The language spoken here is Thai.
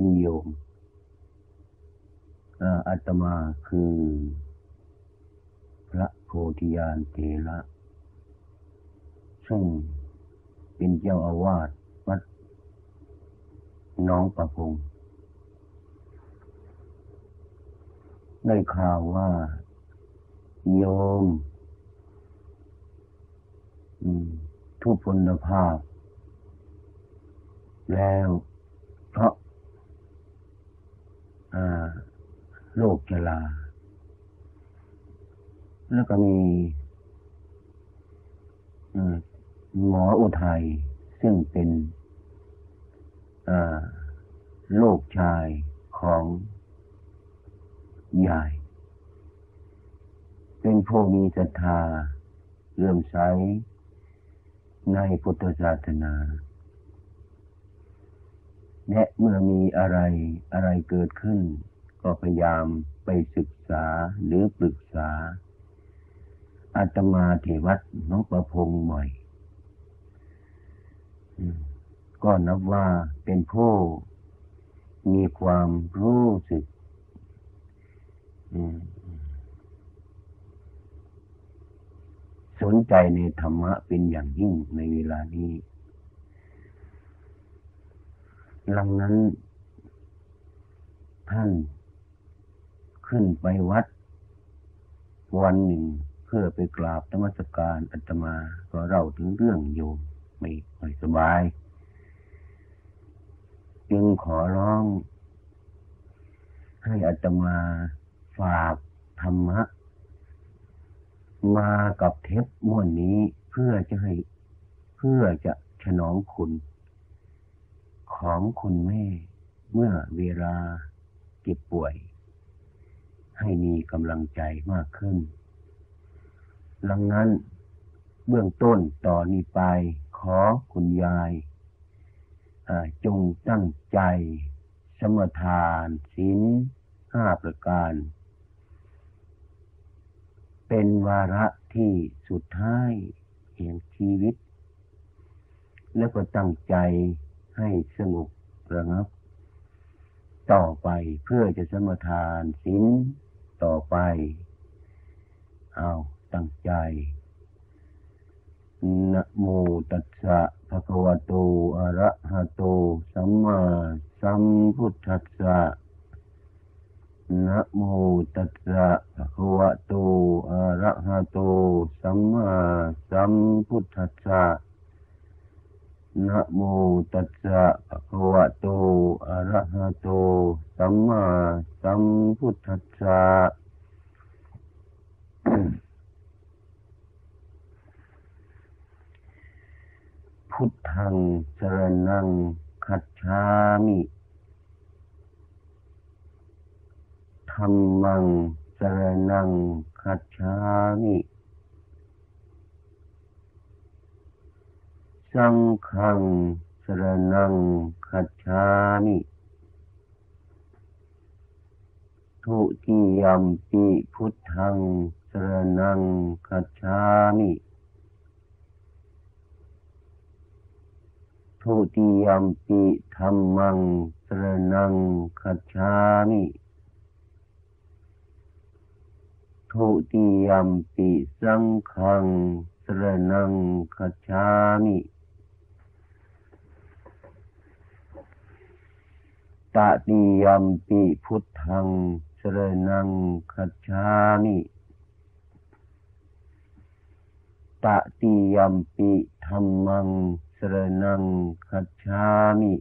คุณโยมอาตมาคือ พระโพธิญาณเถระซึ่งเป็นเจ้าอาวาสวัดน้องประพงได้ข่าวว่า โยมทุพพลภาพ แล้วเพราะ โรคชราแล้วก็มีหมออุทัยซึ่งเป็นโลกชายของยาย เป็นผู้มีศรัทธาเลื่อมใสในพุทธศาสนา และเมื่อมีอะไรอะไรเกิดขึ้น ก็พยายามไปศึกษาหรือปรึกษา อาตมาเทวัดน้องประพงศ์บ่อยก็นับว่าเป็นผู้มีความรู้สึกสนใจในธรรมะเป็นอย่างยิ่งในเวลานี้หลังนั้นท่าน ขึ้นไปวัด วันหนึ่งเพื่อไปกราบธรรมสการอัตมาก็เล่าถึงเรื่องโยมไม่ไม่สบาย จึงขอร้อง ให้อัตมาฝากธรรมะ มากับเทปม้วนนี้เพื่อจะให้เพื่อจะฉนองคุณ ของคุณแม่เมื่อเวลาเจ็บป่วย ให้มีกำลังใจมากขึ้น หลังนั้นเบื้องต้นต่อนนี้ไป ขอคุณยายจงตั้งใจสมทานศีลห้าประการ เป็นวาระที่สุดท้ายแห่งชีวิต แล้วก็ตั้งใจให้สงบระงับ ต่อไปเพื่อจะสมทานศีล ต่อไป เอาตั้งใจนะโมตัสสะภะคะวะโตอะระหะโต สัมมาสัมพุทธัสสะนะโมตัสสะภะคะวะโตอะระหะโต สัมมาสัมพุทธัสสะ นะโมตัสสะภะคะวะโต อะระหะโต สัมมาสัมพุทธัสสะพุทธังสรนังคัจฉามิธรรมังสรนังคัจฉามิ สังฆังสรนังคัจฉามิ ทุติยมปิพุทธังสรนังคัจฉามิทุติยมปิธรรมังสรนังคัจฉามิทุติยมปิสังฆังสรนังคัจฉามิ ตติยมปิพุทธังสรนังคัจฉามิตติยมปิธรรมังสรนังคัจฉามิ